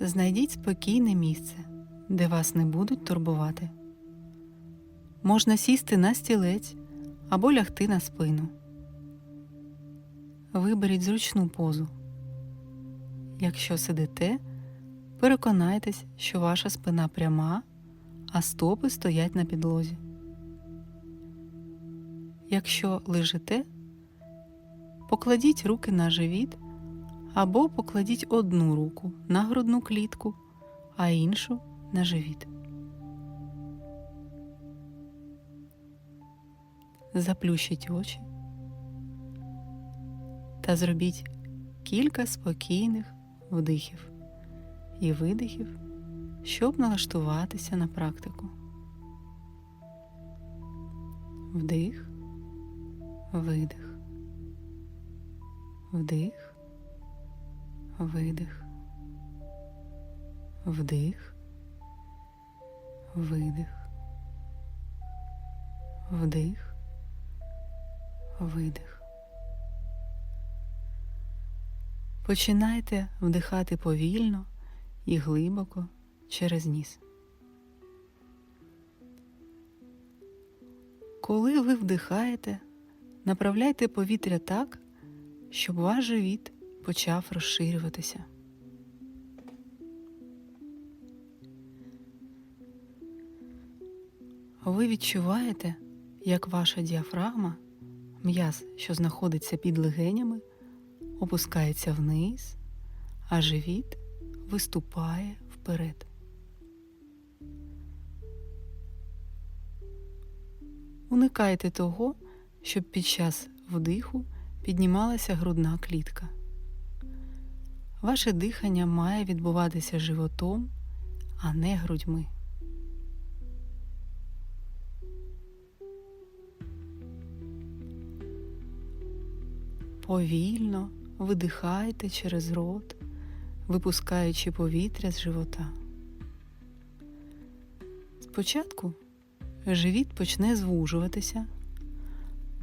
Знайдіть спокійне місце, де вас не будуть турбувати. Можна сісти на стілець або лягти на спину. Виберіть зручну позу. Якщо сидите, переконайтесь, що ваша спина пряма, а стопи стоять на підлозі. Якщо лежите, покладіть руки на живіт або покладіть одну руку на грудну клітку, а іншу на живіт. Заплющіть очі та зробіть кілька спокійних вдихів і видихів, щоб налаштуватися на практику. Вдих, видих, вдих, видих, вдих, видих, вдих, видих. Починайте вдихати повільно і глибоко через ніс. Коли ви вдихаєте, направляйте повітря так, щоб ваш живіт почав розширюватися. Ви відчуваєте, як ваша діафрагма, м'яз, що знаходиться під легенями, опускається вниз, а живіт виступає вперед. Уникайте того, щоб під час вдиху піднімалася грудна клітка. Ваше дихання має відбуватися животом, а не грудьми. Повільно видихайте через рот, випускаючи повітря з живота. Спочатку живіт почне звужуватися,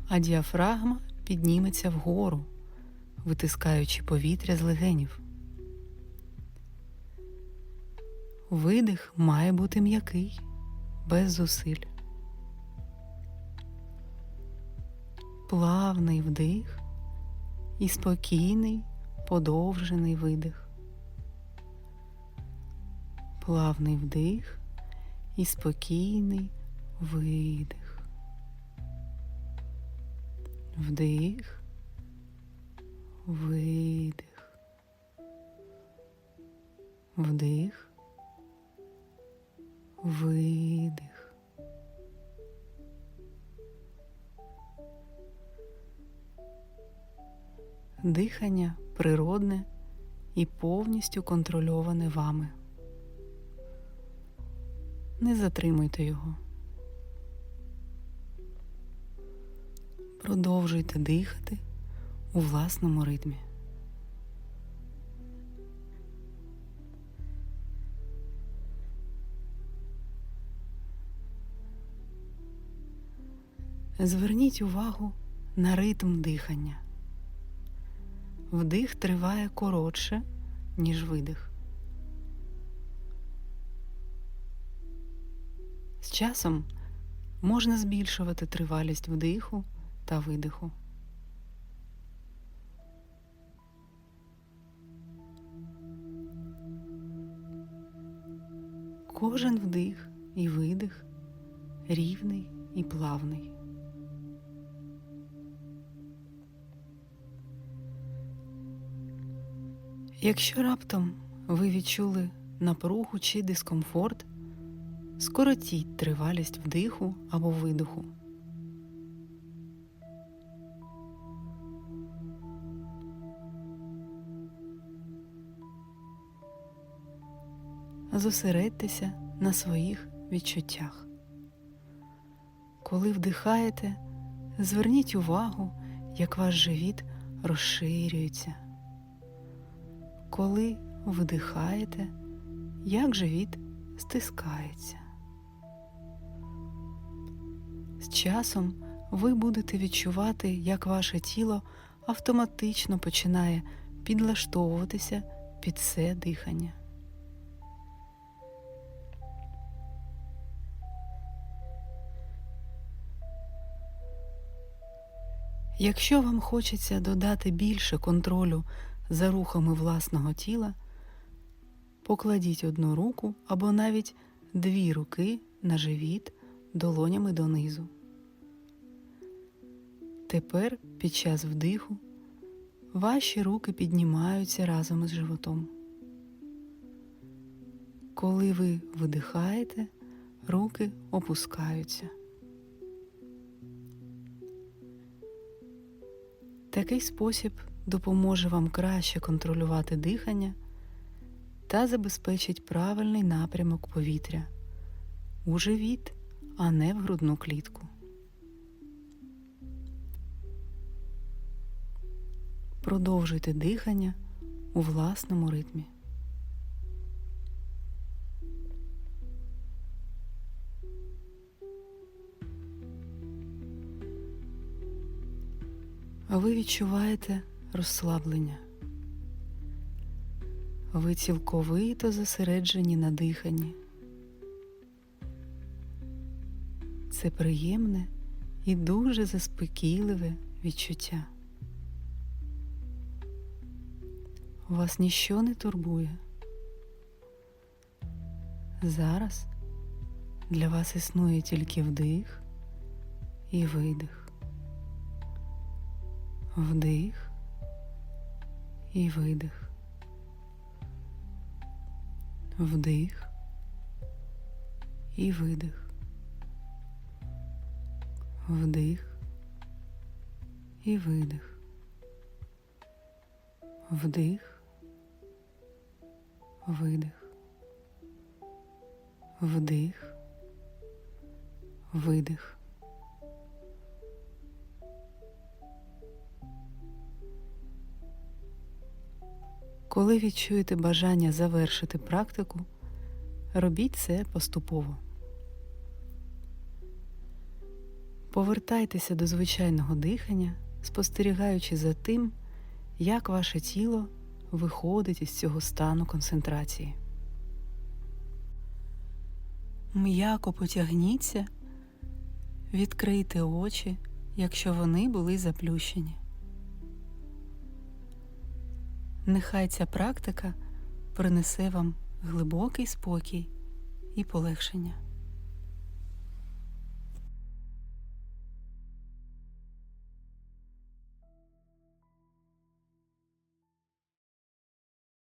а діафрагма підніметься вгору, витискаючи повітря з легенів. Видих має бути м'який, без зусиль. Плавний вдих і спокійний подовжений видих. Плавний вдих і спокійний видих. Вдих, видих. Вдих, видих. Дихання природне і повністю контрольоване вами. Не затримуйте його. Продовжуйте дихати у власному ритмі. Зверніть увагу на ритм дихання. Вдих триває коротше, ніж видих. З часом можна збільшувати тривалість вдиху та видиху. Кожен вдих і видих рівний і плавний. Якщо раптом ви відчули напругу чи дискомфорт, скоротіть тривалість вдиху або видиху. Зосередьтеся на своїх відчуттях. Коли вдихаєте, зверніть увагу, як ваш живіт розширюється коли видихаєте, як живіт стискається. З часом ви будете відчувати, як ваше тіло автоматично починає підлаштовуватися під це дихання. Якщо вам хочеться додати більше контролю за рухами власного тіла, покладіть одну руку або навіть дві руки на живіт долонями донизу. Тепер під час вдиху ваші руки піднімаються разом із животом. Коли ви видихаєте, руки опускаються. Такий спосіб допоможе вам краще контролювати дихання та забезпечить правильний напрямок повітря у живіт, а не в грудну клітку. Продовжуйте дихання у власному ритмі. А ви відчуваєте розслаблення. Ви цілковито зосереджені на диханні. Це приємне і дуже заспокійливе відчуття. Вас ніщо не турбує. Зараз для вас існує тільки вдих і видих. Вдих і видих. Вдих і видих. Вдих і видих. Вдих, видих. Вдих, видих. Коли відчуєте бажання завершити практику, робіть це поступово. Повертайтеся до звичайного дихання, спостерігаючи за тим, як ваше тіло виходить із цього стану концентрації. М'яко потягніться, відкрийте очі, якщо вони були заплющені. Нехай ця практика принесе вам глибокий спокій і полегшення.